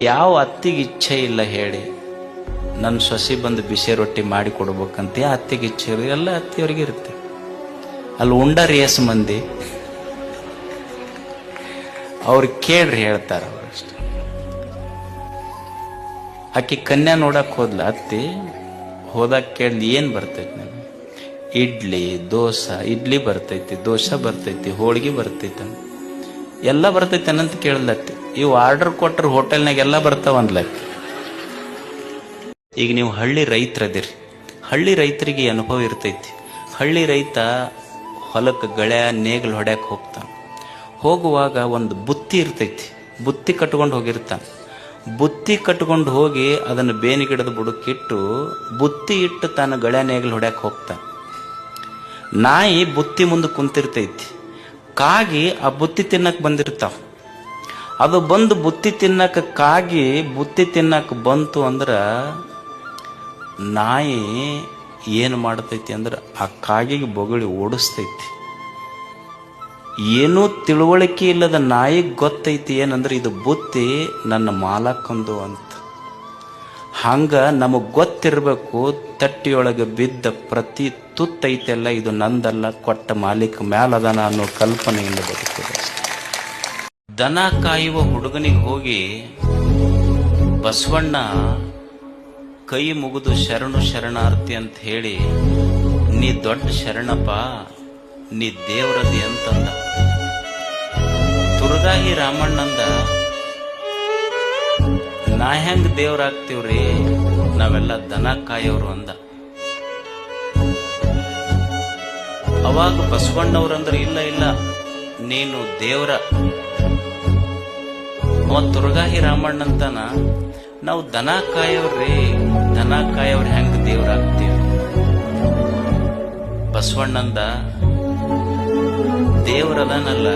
ಯಾವ ಅತ್ತಿಗೆ ಇಚ್ಛೆ ಇಲ್ಲ ಹೇಳಿ ನನ್ನ ಸೊಸಿ ಬಂದು ಬಿಸಿ ರೊಟ್ಟಿ ಮಾಡಿ ಕೊಡ್ಬೇಕಂತ ಅತ್ತಿಗೆ ಇಚ್ಛೆ ಇರೋ ಎಲ್ಲ ಅತ್ತಿಯವ್ರಿಗೆ ಇರುತ್ತೆ. ಅಲ್ಲಿ ಉಂಡ ರೇಸ್ ಮಂದಿ, ಅವ್ರು ಕೇಳ್ರಿ ಹೇಳ್ತಾರ ಅವರಷ್ಟು ಆಕಿ ಕನ್ಯಾ ನೋಡಕ್ ಹೋದ್ಲ, ಅತ್ತಿ ಹೋದಾಗ ಕೇಳಿ ಏನ್ ಬರ್ತೈತಿ ನನಗೆ? ಇಡ್ಲಿ, ದೋಸೆ, ಇಡ್ಲಿ ಬರ್ತೈತಿ, ದೋಸೆ ಬರ್ತೈತಿ, ಹೋಳಿಗೆ ಬರ್ತೈತಿ ಎಲ್ಲ ಬರ್ತೈತೆ ಅನ್ನಂತ ಕೇಳಲತ್ತಿ. ಇವು ಆರ್ಡರ್ ಕೊಟ್ಟರೆ ಹೋಟೆಲ್ನಾಗ ಎಲ್ಲ ಬರ್ತಾವ ಅಂದ್ಲತ್ತಿ. ಈಗ ನೀವು ಹಳ್ಳಿ ರೈತರದಿರಿ. ಹಳ್ಳಿ ರೈತರಿಗೆ ಅನುಭವ ಇರ್ತೈತಿ. ಹಳ್ಳಿ ರೈತ ಹೊಲಕ್ಕೆ ಗಳೆ ನೇಗಿಲು ಹೊಡ್ಯಾಕೆ ಹೋಗ್ತಾನೆ. ಹೋಗುವಾಗ ಒಂದು ಬುತ್ತಿ ಇರ್ತೈತಿ. ಬುತ್ತಿ ಕಟ್ಕೊಂಡು ಹೋಗಿರ್ತಾನೆ. ಬುತ್ತಿ ಕಟ್ಕೊಂಡು ಹೋಗಿ ಅದನ್ನು ಬೇನಿ ಗಿಡದ ಬುಡಕ್ಕಿಟ್ಟು ಬುತ್ತಿ ಇಟ್ಟು ತಾನು ಗಳೆ ನೇಗಿಲು ಹೊಡ್ಯಾಕೆ ಹೋಗ್ತಾನೆ. ನಾಯಿ ಬುತ್ತಿ ಮುಂದೆ ಕುಂತಿರ್ತೈತಿ. ಕಾಗಿ ಆ ಬುತ್ತಿ ತಿನ್ನಕ್ ಬಂದಿರ್ತಾವ. ಅದು ಬಂದು ಬುತ್ತಿ ತಿನ್ನಕ್ಕೆ ಕಾಗಿ ಬುತ್ತಿ ತಿನ್ನಕ್ ಬಂತು ಅಂದ್ರೆ ನಾಯಿ ಏನು ಮಾಡ್ತೈತಿ ಅಂದ್ರೆ ಆ ಕಾಗಿಗೆ ಬೊಗಳಿ ಓಡಿಸ್ತೈತಿ. ಏನೂ ತಿಳುವಳಿಕೆ ಇಲ್ಲದ ನಾಯಿಗೆ ಗೊತ್ತೈತಿ ಏನಂದ್ರೆ ಇದು ಬುತ್ತಿ ನನ್ನ ಮಾಲಕ್ಕಂದು ಅಂತ. ಹಂಗ ನಮಗ್ ಗೊತ್ತಿರಬೇಕು, ತಟ್ಟಿಯೊಳಗೆ ಬಿದ್ದ ಪ್ರತಿ ತುತ್ತೈತೆಲ್ಲ ಇದು ನಂದಲ್ಲ, ಕೊಟ್ಟ ಮಾಲೀಕ ಮ್ಯಾಲದನ ಅನ್ನೋ ಕಲ್ಪನೆಯಿಂದ ಬದುಕಿದೆ ದನ ಕಾಯುವ ಹುಡುಗನಿಗೆ ಹೋಗಿ, ಬಸವಣ್ಣ ಕೈ ಮುಗಿದು ಶರಣು ಶರಣಾರ್ಥಿ ಅಂತ ಹೇಳಿ, ನೀ ದೊಡ್ಡ ಶರಣಪ್ಪ, ನೀ ದೇವರದಿ ಅಂತಂದ. ತುರ್ಗಾಹಿ ರಾಮಣ್ಣಂದ ನಾ ಹೆಂಗ್ ದೇವ್ರಾಗ್ತೀವ್ರಿ ನಾವೆಲ್ಲ ದನ ಕಾಯೋರು ಅಂದ. ಅವಾಗ ಬಸವಣ್ಣವ್ರಂದ್ರ, ಇಲ್ಲ ಇಲ್ಲ, ನೀನು ದೇವ್ರ. ಅವ ತುರ್ಗಾಹಿ ರಾಮಣ್ಣಂತನ, ನಾವು ದನ ಕಾಯೋರ್ರಿ, ದನ ಕಾಯೋರ್ ಹೆಂಗ್ ದೇವ್ರಾಗ್ತೀವಿ ಬಸವಣ್ಣಂದ ದೇವ್ರದನಲ್ಲ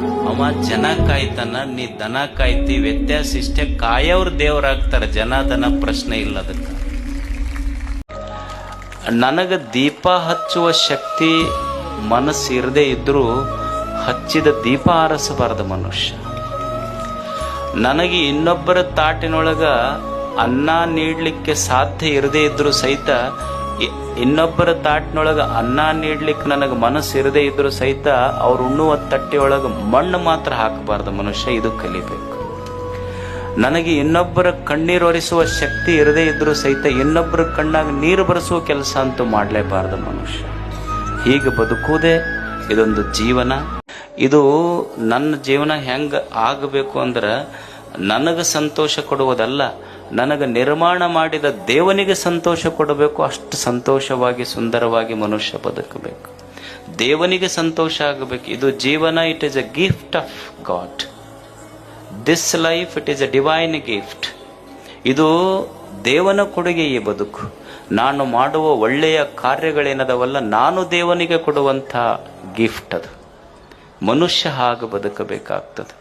ಅವ ಜನ ಕಾಯ್ತಾನ, ನೀ ದನ ಕಾಯ್ತಿ, ವ್ಯತ್ಯಾಸ ಇಷ್ಟೇ ಕಾಯವ್ರ ದೇವ್ರಾಗ್ತಾರ. ಜನ, ದನ ಪ್ರಶ್ನೆ ಇಲ್ಲ ಅದಕ್ಕೆ. ನನಗ ದೀಪ ಹಚ್ಚುವ ಶಕ್ತಿ ಮನಸ್ಸು ಇರದೇ ಇದ್ರೂ ಹಚ್ಚಿದ ದೀಪ ಆರಿಸಬಾರದು ಮನುಷ್ಯ. ನನಗೆ ಇನ್ನೊಬ್ಬರ ತಾಟಿನೊಳಗ ಅನ್ನ ನೀಡ್ಲಿಕ್ಕೆ ಸಾಧ್ಯ ಇರದೇ ಇದ್ರು ಸಹಿತ ಇನ್ನೊಬ್ಬರ ತಾಟ್ನೊಳಗೆ ಅನ್ನ ನೀಡ್ಲಿಕ್ಕೆ ನನಗೆ ಮನಸ್ಸು ಇರದೇ ಇದ್ರು ಸಹಿತ ಅವ್ರು ಉಣ್ಣುವ ತಟ್ಟೆಯೊಳಗ ಮಣ್ಣು ಮಾತ್ರ ಹಾಕಬಾರ್ದು ಮನುಷ್ಯ, ಇದು ಕಲಿಬೇಕು. ನನಗೆ ಇನ್ನೊಬ್ಬರ ಕಣ್ಣೀರು ಒರೆಸುವ ಶಕ್ತಿ ಇರದೇ ಇದ್ರೂ ಸಹಿತ ಇನ್ನೊಬ್ಬರ ಕಣ್ಣಾಗ ನೀರು ಬರೆಸುವ ಕೆಲಸ ಅಂತೂ ಮಾಡಲೇಬಾರದು ಮನುಷ್ಯ. ಹೀಗೆ ಬದುಕುವುದೇ ಇದೊಂದು ಜೀವನ. ಇದು ನನ್ನ ಜೀವನ ಹೆಂಗ ಆಗಬೇಕು ಅಂದ್ರೆ ನನಗೆ ಸಂತೋಷ ಕೊಡುವುದಲ್ಲ ನನಗೆ ನಿರ್ಮಾಣ ಮಾಡಿದ ದೇವನಿಗೆ ಸಂತೋಷ ಕೊಡಬೇಕು, ಅಷ್ಟು ಸಂತೋಷವಾಗಿ ಸುಂದರವಾಗಿ ಮನುಷ್ಯ ಬದುಕಬೇಕು. ದೇವನಿಗೆ ಸಂತೋಷ ಆಗಬೇಕು. ಇದು ಜೀವನ it is a gift of god this life it is a divine gift ಇದು ದೇವನ ಕೊಡುಗೆ ಈ ಬದುಕು. ನಾನು ಮಾಡುವ ಒಳ್ಳೆಯ ಕಾರ್ಯಗಳೇನದವಲ್ಲ, ನಾನು ದೇವನಿಗೆ ಕೊಡುವಂಥ ಗಿಫ್ಟ್ ಅದು. ಮನುಷ್ಯ ಹಾಗೆ ಬದುಕಬೇಕಾಗ್ತದೆ.